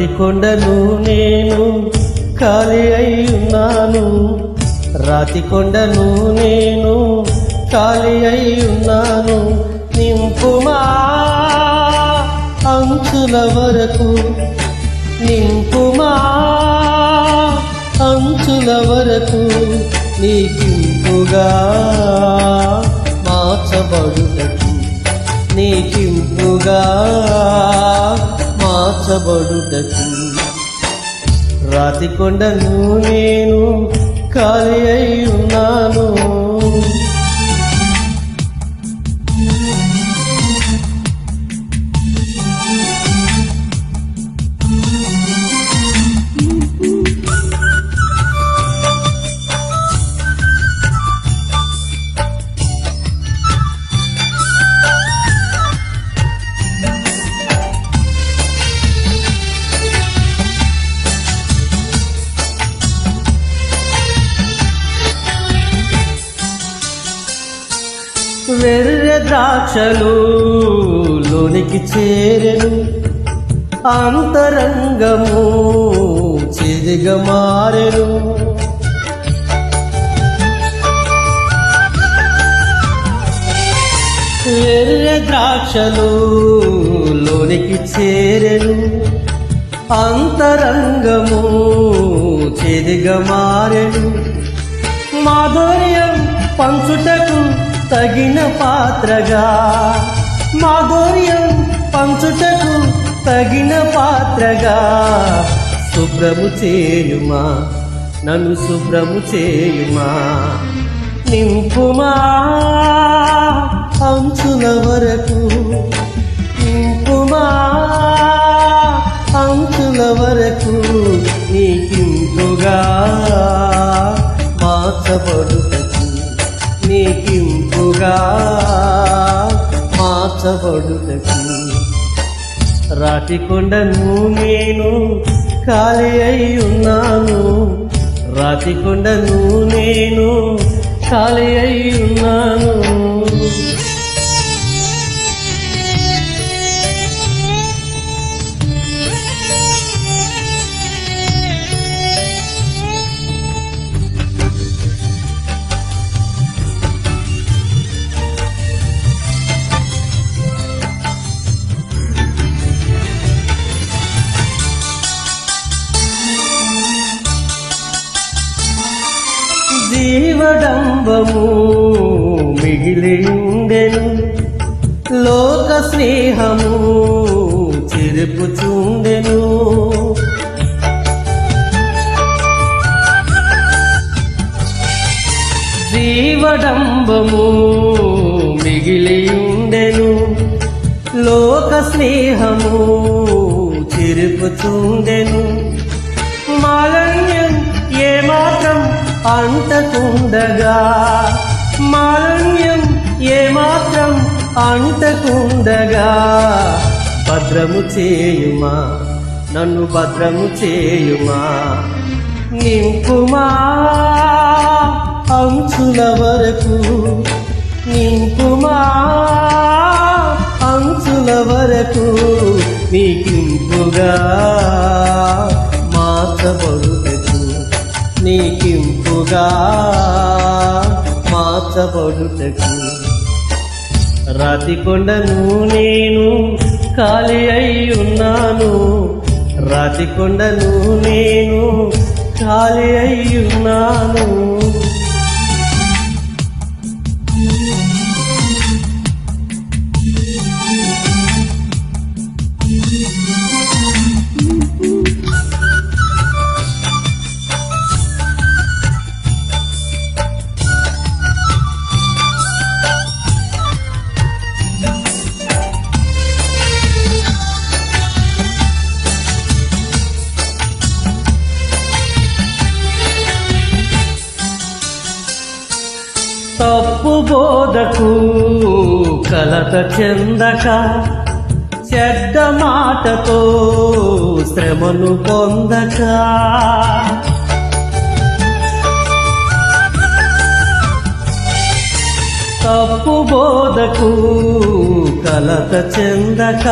రాతి కొండను నేను ఖాళీ అయి ఉన్నాను రాతి కొండను నేను ఖాళీ అయి ఉన్నాను నింపుమా అంచుల వరకు నింపుమా అంచుల వరకు నీకింపుగా మార్చబడుటకు నీకింపుగా మార్చబడుటకు. రాతి కొండను నేను ఖాళీ అయి ఉన్నాను. ద్రాక్షలు లోనికి చేరెను. అంతరంగము చెదిగ మారెను. ఎర్ర ద్రాక్షలు లోనికి చేరెను. అంతరంగము చెదిగ మారెను. మాధుర్యం పంచుటకు తగిన పాత్రగా. మాధుర్యం పంచుటకు తగిన పాత్రగా. శుభ్రము చేయుమా? నన్ను శుభ్రము చేయుమా? నింపుమా? అంచుల వరకు నింపుమా? అంచుల వరకు నీకింపుగా. మార్చబడుటకు నీకింపుగా మార్చబడుటకు రాతి కొండను నేను ఖాళీ అయి ఉన్నాను రాతి కొండను నేను ఖాళీ అయి ఉన్నాను జీవడంబము మిగిలి ఉండెను లోక స్నేహము చెరుపుచుండెను. జీవడంబము మిగిలి ఉండెను లోక స్నేహము చెరుపుచుండెను. మాలన్యం ఏమాత్రం అంటకుండగా మాలణ్యం ఏమాత్రం అంటకుండగా భద్రము చేయుమా? నన్ను భద్రము చేయుమా? నింపుమా? అంచుల వరకు నింపుమా? అంచుల వరకు నీకింపుగా మార్చబడుటకు నీకింపుగా మార్చబడుటకు. రాతి కొండను నేను ఖాళీ అయి ఉన్నాను రాతి కొండను నేను ఖాళీ అయి ఉన్నాను తప్పు బోధకు కలత చెందక చెడ్డ మాటతో శ్రమను పొందక. తప్పు బోధకు కలత చెందక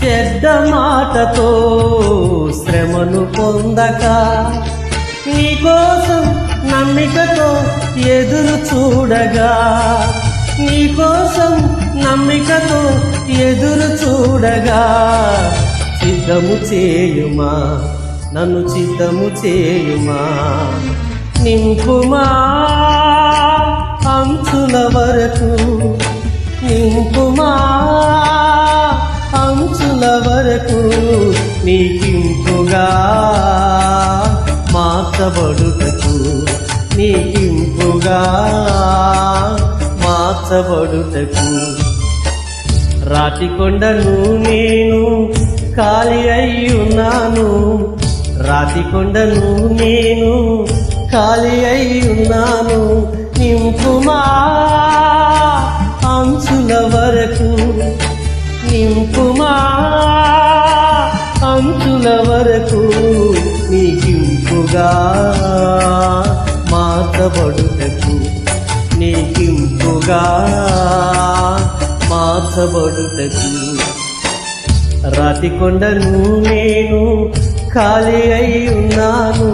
చెడ్డ మాటతో శ్రమను పొందక. నీకోసం నమ్మికతో ఎదురు చూడగా నీకోసం నమ్మికతో ఎదురు చూడగా చిత్తము చేయుమా? నన్ను చిత్తము చేయుమా? నింపుమా? అంచుల వరకు నింపుమా? అంచుల వరకు నీకింపుగా మార్చబడుటకు నీకింపుగా మార్చబడుటకు. రాతికొండను నేను ఖాళీ అయ్యున్నాను. రాతికొండను నేను ఖాళీ అయ్యున్నాను. నింపుమా అంచుల వరకు. నింపుమా అంచుల వరకు. నీకింపుగా మాతబడు నీకింపుగా మార్చబడుటకు రాతి కొండను నేను ఖాళీ అయి ఉన్నాను.